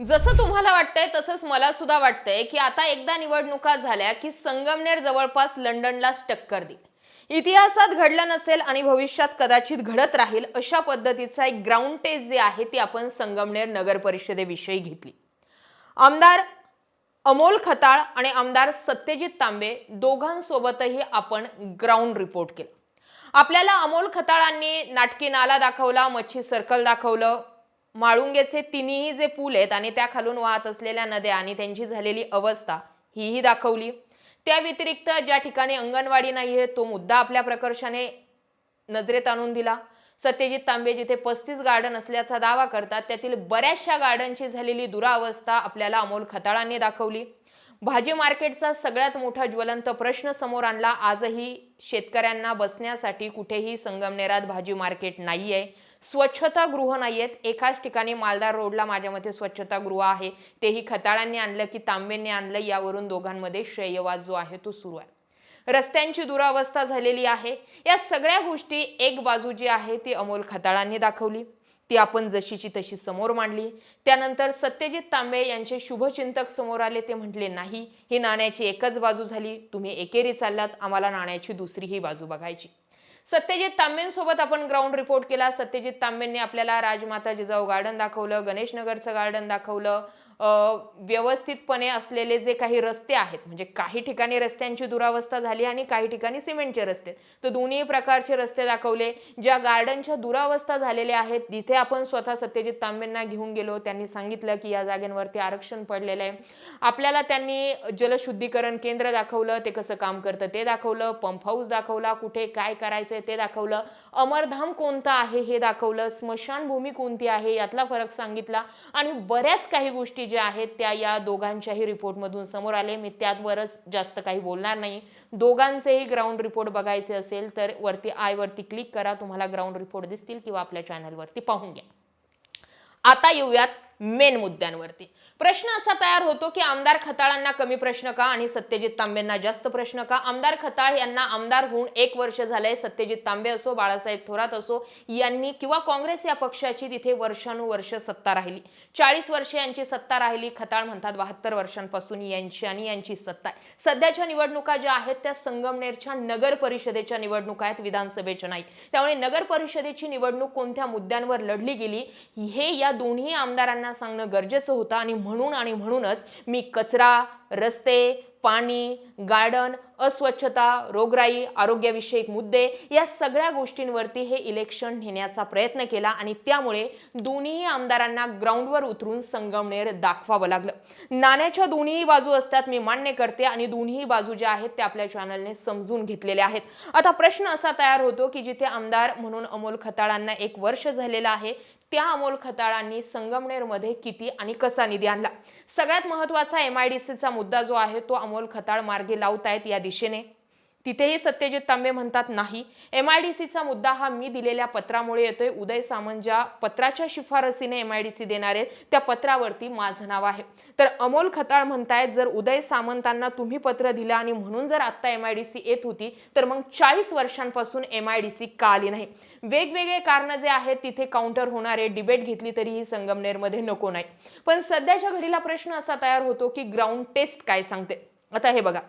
जसं तुम्हाला वाटतंय तसंच मला सुद्धा वाटतंय की आता एकदा निवडणुका झाल्या की संगमनेर जवळपास लंडनलाच टक्कर देईल. इतिहासात घडलं नसेल आणि भविष्यात कदाचित घडत राहील अशा पद्धतीचा एक ग्राउंड टेस्ट जे आहे ती आपण संगमनेर नगर परिषदेविषयी घेतली. आमदार अमोल खताळ आणि आमदार सत्यजित तांबे दोघांसोबतही आपण ग्राउंड रिपोर्ट केला. आपल्याला अमोल खताळांनी नाटकी नाला दाखवला मच्छी सर्कल दाखवलं माळुंगेचे तिन्ही जे पूल आहेत आणि त्या खालून वाहत असलेल्या नद्या आणि त्यांची झालेली अवस्था हीही दाखवली. त्या व्यतिरिक्त ज्या ठिकाणी अंगणवाडी नाही आहे तो मुद्दा आपल्या प्रकर्षाने नजरेत आणून दिला. सत्यजित तांबे जिथे पस्तीस गार्डन असल्याचा दावा करतात त्यातील बऱ्याचशा गार्डनची झालेली दुरावस्था आपल्याला अमोल खताळांनी दाखवली. भाजी मार्केटचा सगळ्यात मोठा ज्वलंत प्रश्न समोर आणला. आजही शेतकऱ्यांना बसण्यासाठी कुठेही संगमनेरात भाजी मार्केट नाही आहे स्वच्छता गृह नाहीयेत. एकाच ठिकाणी मालदार रोडला माझ्या मते स्वच्छता गृह आहे. तेही खताळांनी आणलं की तांबेंनी आणलं यावरून दोघांमध्ये श्रेयवाद जो आहे तो सुरू आहे. रस्त्यांची दुरावस्था झालेली आहे. या सगळ्या गोष्टी एक बाजू जी आहे ती अमोल खताळांनी दाखवली. ती आपण जशीची तशी समोर मांडली. त्यानंतर सत्यजित तांबे यांचे शुभचिंतक समोर आले. ते म्हटले नाही ही नाण्याची एकच बाजू झाली. तुम्ही एकेरी चाललात. आम्हाला नाण्याची दुसरीही बाजू बघायची. सत्यजित तांबेंसोबत आपण ग्राउंड रिपोर्ट केला. सत्यजित तांबेंनी आपल्याला राजमाता जिजाऊ गार्डन दाखवलं गणेशनगरचं गार्डन दाखवलं. व्यवस्थितपणे असलेले जे काही रस्ते आहेत म्हणजे काही ठिकाणी रस्त्यांची दुरावस्था झाली आणि काही ठिकाणी सिमेंटचे रस्ते. तर दोन्ही प्रकारचे रस्ते दाखवले ज्या गार्डनच्या दुरावस्था झालेल्या आहेत तिथे आपण स्वतः सत्यजित तांबेंना घेऊन गेलो त्यांनी सांगितलं की या जागेंवरती आरक्षण पडलेलं आहे. आपल्याला त्यांनी जलशुद्धीकरण केंद्र दाखवलं ते कसं काम करतं ते दाखवलं पंप हाऊस दाखवला कुठे काय करायचंय ते दाखवलं अमरधाम कोणतं आहे हे दाखवलं स्मशानभूमी कोणती आहे यातला फरक सांगितला आणि बऱ्याच काही गोष्टी ज्या आहेत त्या या दोघांच्याही रिपोर्टमधून समोर आले. मी त्यावरच जास्त काही बोलणार नाही. दोघांचेही ग्राउंड रिपोर्ट बघायचे असेल तर वरती आय वरती क्लिक करा. तुम्हाला ग्राउंड रिपोर्ट दिसतील किंवा आपल्या चॅनलवरती पाहून घ्या. आता येऊयात मेन मुद्द्यांवरती. प्रश्न असा तयार होतो की आमदार खताळांना कमी प्रश्न का आणि सत्यजित तांबेंना जास्त प्रश्न का? आमदार खताळ यांना आमदार होऊन एक वर्ष झालंय सत्यजित तांबे असो बाळासाहेब थोरात असो यांनी किंवा काँग्रेस या पक्षाची तिथे वर्षानुवर्ष सत्ता राहिली. चाळीस वर्ष यांची सत्ता राहिली खताळ म्हणतात बहात्तर वर्षांपासून यांची आणि यांची सत्ता आहे. सध्याच्या निवडणुका ज्या आहेत त्या संगमनेरच्या नगर परिषदेच्या निवडणुका आहेत विधानसभेच्या नाही. त्यामुळे नगर परिषदेची निवडणूक कोणत्या मुद्द्यांवर लढली गेली हे या दोन्ही आमदारांना सांगणं गरजेचं होतं आणि म्हणून आणि म्हणूनच मी कचरा रस्ते पाणी गार्डन अस्वच्छता रोगराई आरोग्यविषयक मुद्दे या सगळ्या गोष्टींवरती हे इलेक्शन नेण्याचा प्रयत्न केला आणि त्यामुळे दोन्ही आमदारांना ग्राउंडवर उतरून संगमनेर दाखवावं लागलं. नाण्याच्या दोन्ही बाजू असतात मी मान्य करते आणि दोन्ही बाजू ज्या आहेत त्या आपल्या चॅनलने समजून घेतलेल्या आहेत. आता प्रश्न असा तयार होतो की जिथे आमदार म्हणून अमोल खताळांना एक वर्ष झालेलं आहे त्या अमोल खताळांनी संगमनेरमध्ये किती आणि कसा निधी आणला? सगळ्यात महत्त्वाचा एम आय डी सीचा मुद्दा जो आहे तो अमोल खताळ मार्गे लावतायत या दिशेने. तिथेही सत्यजित तांबे म्हणतात नाही. एम आय डी सीचा मुद्दा हा मी दिलेल्या पत्रामुळे येतोय. उदय सामंत ज्या पत्राच्या शिफारसीने एम आय डी सी देणार आहेत त्या पत्रावरती माझं नाव आहे. तर अमोल खताळ म्हणतायत जर उदय सामंतांना तुम्ही पत्र दिलं आणि म्हणून जर आत्ता एम आय डी सी येत होती तर मग चाळीस वर्षांपासून एम आय डी सी का आली नाही? वेगवेगळे कारणं जे आहेत तिथे काउंटर होणारे डिबेट घेतली तरीही संगमनेरमध्ये नको नाही. पण सध्याच्या घडीला प्रश्न असा तयार होतो की ग्राउंड टेस्ट काय सांगते? आता हे बघा.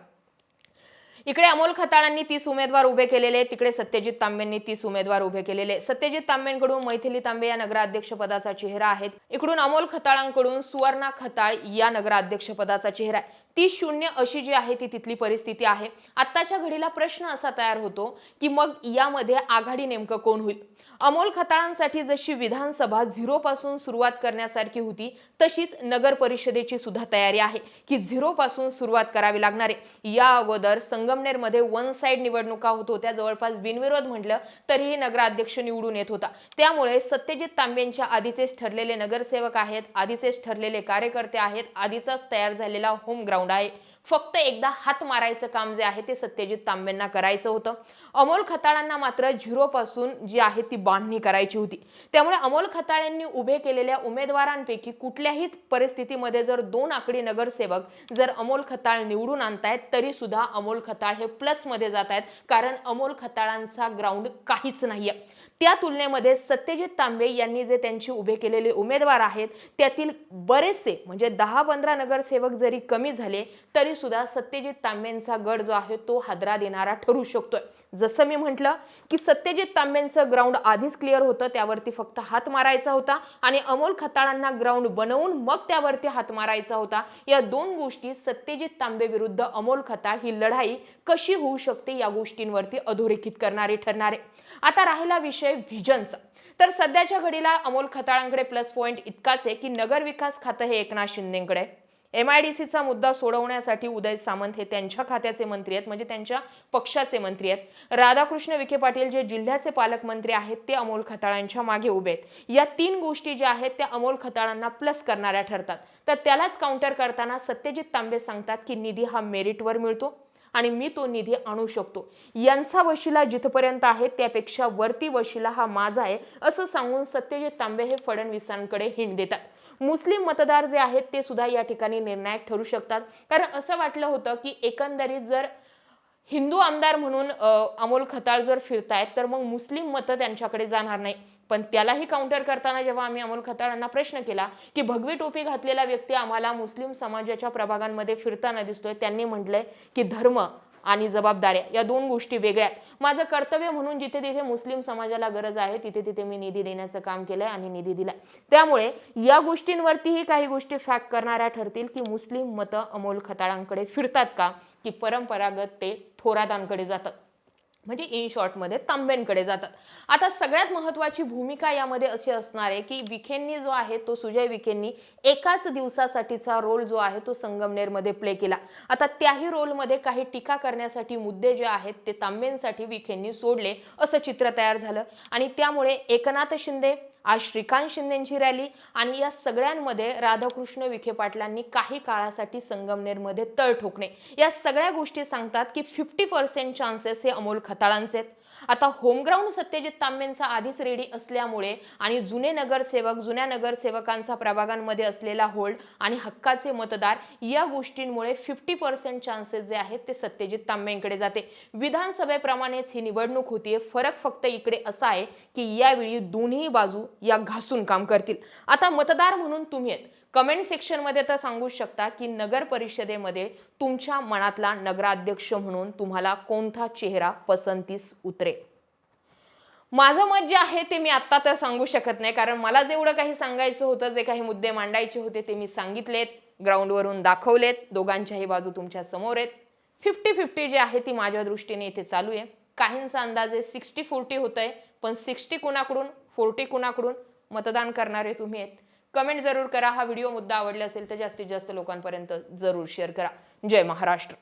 इकडे अमोल खताळांनी तीस उमेदवार उभे केलेले तिकडे सत्यजित तांबेंनी तीस उमेदवार उभे केलेले. सत्यजित तांबेंकडून मैथिली तांबे या नगराध्यक्षपदाचा चेहरा आहेत. इकडून अमोल खताळांकडून सुवर्णा खताळ या नगराध्यक्षपदाचा चेहरा आहे. ती शून्य अशी जी आहे ती तिथली परिस्थिती आहे. आत्ताच्या घडीला प्रश्न असा तयार होतो की मग यामध्ये आघाडी नेमकं कोण होईल? अमोल खताळांसाठी जशी विधानसभा झिरो पासून सुरुवात करण्यासारखी होती तशीच नगर परिषदेची सुद्धा तयारी आहे की झिरो पासून सुरुवात करावी लागणार आहे. या अगोदर संगमनेरमध्ये वन साइड निवडणुका होत होत्या. जवळपास बिनविरोध म्हटलं तरीही नगराध्यक्ष निवडून येत होता. त्यामुळे सत्यजित तांबेंच्या आधीचेच ठरलेले नगरसेवक आहेत आधीचेच ठरलेले कार्यकर्ते आहेत आधीचाच तयार झालेला होम ग्राउंड आहे. फक्त एकदा हात मारायचं काम जे आहे ते सत्यजित तांबेंना करायचं होतं. अमोल खताळांना मात्र झिरो पासून जी आहे ती बांधणी करायची होती. त्यामुळे अमोल खताळ्यांनी उभे केलेल्या उमेदवारांपैकी कुठल्याही परिस्थितीमध्ये जर दोन आकडी नगरसेवक जर अमोल खताळ निवडून आणतायत तरी सुद्धा अमोल खताळ हे प्लसमध्ये जात आहेत कारण अमोल खताळांचा ग्राउंड काहीच नाहीये. त्या तुलनेमध्ये सत्यजित तांबे यांनी जे त्यांची उभे केलेले उमेदवार आहेत त्यातील बरेचसे म्हणजे दहा पंधरा नगरसेवक जरी कमी झाले तरी सुद्धा सत्यजित तांबेंचा गड जो आहे तो हादरा देणारा ठरू शकतोय. जसं मी म्हटलं की सत्यजित तांबेंचं ग्राउंड आधीच क्लिअर होतं त्यावरती फक्त हात मारायचा होता आणि अमोल खताळांना ग्राउंड बनवून मग त्यावरती हात मारायचा होता. या दोन गोष्टी सत्यजित तांबे विरुद्ध अमोल खताळ ही लढाई कशी होऊ शकते या गोष्टींवरती अधोरेखित करणारे ठरणारे. आता राहिला विषय व्हिजनचा तर सध्याच्या घडीला अमोल खताळांकडे प्लस पॉईंट इतकाच आहे की नगर विकास खातं हे एकनाथ शिंदेकडे एम आय डी सीचा मुद्दा सोडवण्यासाठी उदय सामंत हे त्यांच्या खात्याचे मंत्री आहेत म्हणजे त्यांच्या पक्षाचे मंत्री आहेत. राधाकृष्ण विखे पाटील जे जिल्ह्याचे पालकमंत्री आहेत ते अमोल खताळांच्या मागे उभे आहेत. या तीन गोष्टी ज्या आहेत त्या अमोल खताळांना प्लस करणाऱ्या ठरतात. तर त्यालाच काउंटर करताना सत्यजित तांबे सांगतात की निधी हा मेरिटवर मिळतो. आणि मी तो निधी आणू शकतो. यांचा वशिला जिथपर्यंत आहे त्यापेक्षा वरती वशिला हा माझा आहे असं सांगून सत्यजित तांबे हे फडणवीसांकडे हिंड देतात. मुस्लिम मतदार जे आहेत ते सुद्धा या ठिकाणी निर्णायक ठरू शकतात. कारण असं वाटलं होतं की एकंदरीत जर हिंदू आमदार म्हणून अमोल खताळ जर फिरतायत तर मग मुस्लिम मतं त्यांच्याकडे जाणार नाही. पण त्यालाही काउंटर करताना जेव्हा आम्ही अमोल खताळांना प्रश्न केला की भगवी टोपी घातलेला व्यक्ती आम्हाला मुस्लिम समाजाच्या प्रभागांमध्ये फिरताना दिसतोय त्यांनी म्हटलंय की धर्म आणि जबाबदाऱ्या या दोन गोष्टी वेगळ्या आहेत माझं कर्तव्य म्हणून जिथे तिथे मुस्लिम समाजाला गरज आहे तिथे तिथे मी निधी देण्याचं काम केलंय आणि निधी दिलाय. त्यामुळे या गोष्टींवरतीही काही गोष्टी फॅक्ट करणाऱ्या ठरतील की मुस्लिम मतं अमोल खताळांकडे फिरतात का की परंपरागत ते थोरातांकडे जातात. म्हणजे इन शॉर्टमध्ये तांब्यांकडे जातात. आता सगळ्यात महत्त्वाची भूमिका यामध्ये अशी असणार आहे की विखेंनी जो आहे तो सुजय विखेंनी एकाच दिवसासाठीचा रोल जो आहे तो संगमनेरमध्ये प्ले केला. आता त्याही रोलमध्ये काही टीका करण्यासाठी मुद्दे जे आहेत ते तांबेंसाठी विखेंनी सोडले असं चित्र तयार झालं. आणि त्यामुळे एकनाथ शिंदे आज श्रीकांत शिंदेची रॅली आणि या सगळ्यांमध्ये राधाकृष्ण विखे पाटलांनी काही काळासाठी संगमनेरमध्ये तळ ठोकणे. या सगळ्या गोष्टी सांगतात की फिफ्टी पर्सेंट चान्सेस हे अमोल खताळांचे आहेत आता होमग्राऊंड सत्यजित तांबेंचा आधीच रेडी असल्यामुळे आणि जुने नगरसेवक जुन्या नगरसेवकांचा प्रभागांमध्ये असलेला होल्ड आणि हक्काचे मतदार या गोष्टींमुळे फिफ्टी पर्सेंट चान्सेस जे आहेत ते सत्यजित तांबेंकडे जाते. विधानसभेप्रमाणेच ही निवडणूक होतीये. फरक फक्त इकडे असा आहे की यावेळी दोन्ही बाजू या घासून काम करतील. आता मतदार म्हणून तुम्ही आहेत. कमेंट सेक्शनमध्ये तर सांगू शकता की नगर परिषदेमध्ये तुमच्या मनातला नगराध्यक्ष म्हणून तुम्हाला कोणता चेहरा पसंतीस उतरेल? माझं मत जे आहे ते मी आत्ता तर सांगू शकत नाही कारण मला जेवढं काही सांगायचं होतं जे काही मुद्दे मांडायचे होते ते मी सांगितलेत ग्राउंडवरून दाखवलेत दोघांच्याही बाजू तुमच्यासमोर आहेत. फिफ्टी फिफ्टी जे आहे ती माझ्या दृष्टीने इथे चालू आहे. काहींचा अंदाजे सिक्स्टी फोर्टी होत आहे पण सिक्स्टी कुणाकडून फोर्टी कुणाकडून मतदान करणारे तुम्ही आहेत. कमेंट जरूर करा. हा व्हिडिओ मुद्दा आवडला असेल तर जास्तीत जास्त लोकांपर्यंत जरूर शेअर करा. जय महाराष्ट्र.